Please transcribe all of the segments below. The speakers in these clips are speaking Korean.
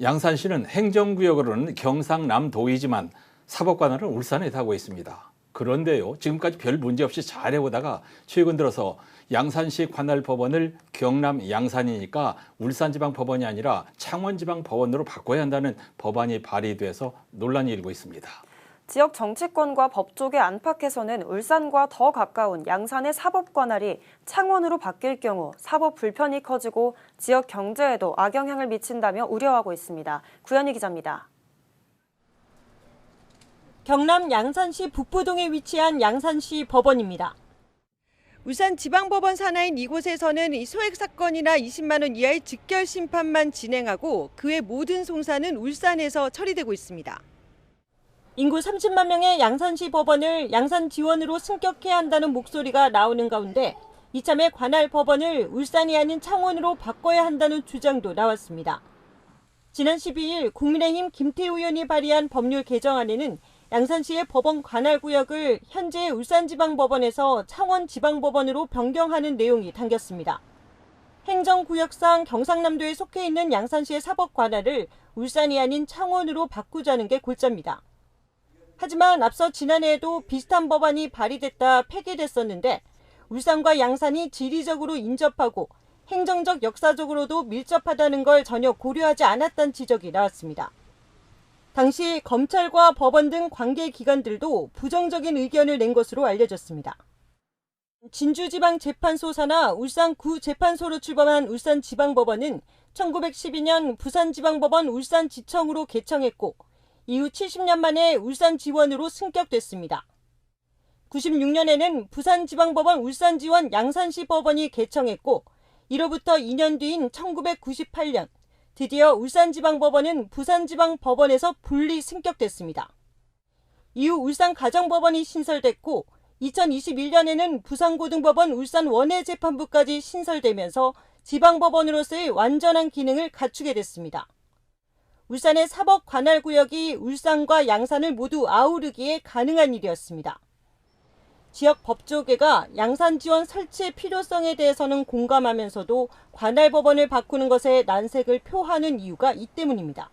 양산시는 행정구역으로는 경상남도이지만 사법관할은 울산에 다고 있습니다. 그런데요, 지금까지 별 문제 없이 잘 해오다가 최근 들어서 양산시 관할법원을 경남 양산이니까 울산지방법원이 아니라 창원지방법원으로 바꿔야 한다는 법안이 발의돼서 논란이 일고 있습니다. 지역 정치권과 법조계 안팎에서는 울산과 더 가까운 양산의 사법 관할이 창원으로 바뀔 경우 사법 불편이 커지고 지역 경제에도 악영향을 미친다며 우려하고 있습니다. 구현희 기자입니다. 경남 양산시 북부동에 위치한 양산시 법원입니다. 울산 지방법원 산하인 이곳에서는 이 소액 사건이나 20만 원 이하의 직결 심판만 진행하고 그외 모든 송사는 울산에서 처리되고 있습니다. 인구 30만 명의 양산시 법원을 양산 지원으로 승격해야 한다는 목소리가 나오는 가운데 이참에 관할 법원을 울산이 아닌 창원으로 바꿔야 한다는 주장도 나왔습니다. 지난 12일 국민의힘 김태우 의원이 발의한 법률 개정안에는 양산시의 법원 관할 구역을 현재 울산지방법원에서 창원지방법원으로 변경하는 내용이 담겼습니다. 행정구역상 경상남도에 속해 있는 양산시의 사법 관할을 울산이 아닌 창원으로 바꾸자는 게 골자입니다. 하지만 앞서 지난해에도 비슷한 법안이 발의됐다 폐기됐었는데 울산과 양산이 지리적으로 인접하고 행정적 역사적으로도 밀접하다는 걸 전혀 고려하지 않았다는 지적이 나왔습니다. 당시 검찰과 법원 등 관계 기관들도 부정적인 의견을 낸 것으로 알려졌습니다. 진주지방재판소 산하 울산구 재판소로 출범한 울산지방법원은 1912년 부산지방법원 울산지청으로 개청했고 이후 70년 만에 울산 지원으로 승격됐습니다. 96년에는 부산지방법원 울산지원 양산시 법원이 개청했고 이로부터 2년 뒤인 1998년 드디어 울산지방법원은 부산지방법원에서 분리 승격됐습니다. 이후 울산가정법원이 신설됐고 2021년에는 부산고등법원 울산 원해재판부까지 신설되면서 지방법원으로서의 완전한 기능을 갖추게 됐습니다. 울산의 사법 관할 구역이 울산과 양산을 모두 아우르기에 가능한 일이었습니다. 지역 법조계가 양산 지원 설치의 필요성에 대해서는 공감하면서도 관할 법원을 바꾸는 것에 난색을 표하는 이유가 이 때문입니다.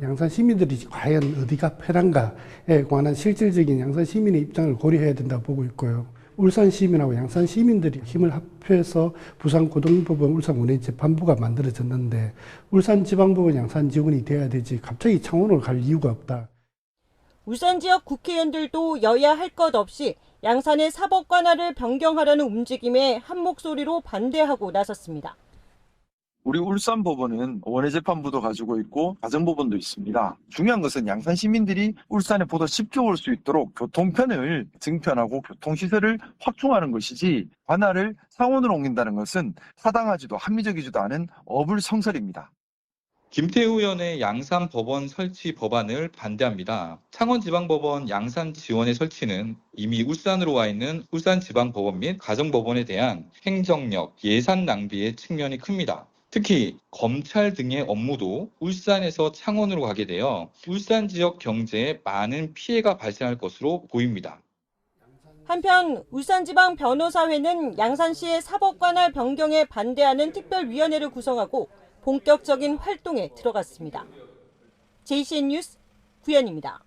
양산 시민들이 과연 어디가 편한가에 관한 실질적인 양산 시민의 입장을 고려해야 된다고 보고 있고요. 울산 시민하고 양산 시민들이 힘을 합해서 부산 고등법원 울산 원해재판부가 만들어졌는데 울산 지방법원 양산 지원이 돼야 되지 갑자기 창원으로 갈 이유가 없다. 울산 지역 국회의원들도 여야 할 것 없이 양산의 사법 관할을 변경하려는 움직임에 한 목소리로 반대하고 나섰습니다. 우리 울산 법원은 원해재판부도 가지고 있고 가정 법원도 있습니다. 중요한 것은 양산 시민들이 울산에 보다 쉽게 올 수 있도록 교통편을 증편하고 교통시설을 확충하는 것이지 관할을 상원으로 옮긴다는 것은 타당하지도 합리적이지도 않은 어불성설입니다. 김태우 의원의 양산 법원 설치 법안을 반대합니다. 창원지방법원 양산 지원의 설치는 이미 울산으로 와 있는 울산지방법원 및 가정법원에 대한 행정력, 예산 낭비의 측면이 큽니다. 특히 검찰 등의 업무도 울산에서 창원으로 가게 되어 울산 지역 경제에 많은 피해가 발생할 것으로 보입니다. 한편 울산지방 변호사회는 양산시의 사법관할 변경에 반대하는 특별위원회를 구성하고 본격적인 활동에 들어갔습니다. JCN 뉴스 구현입니다.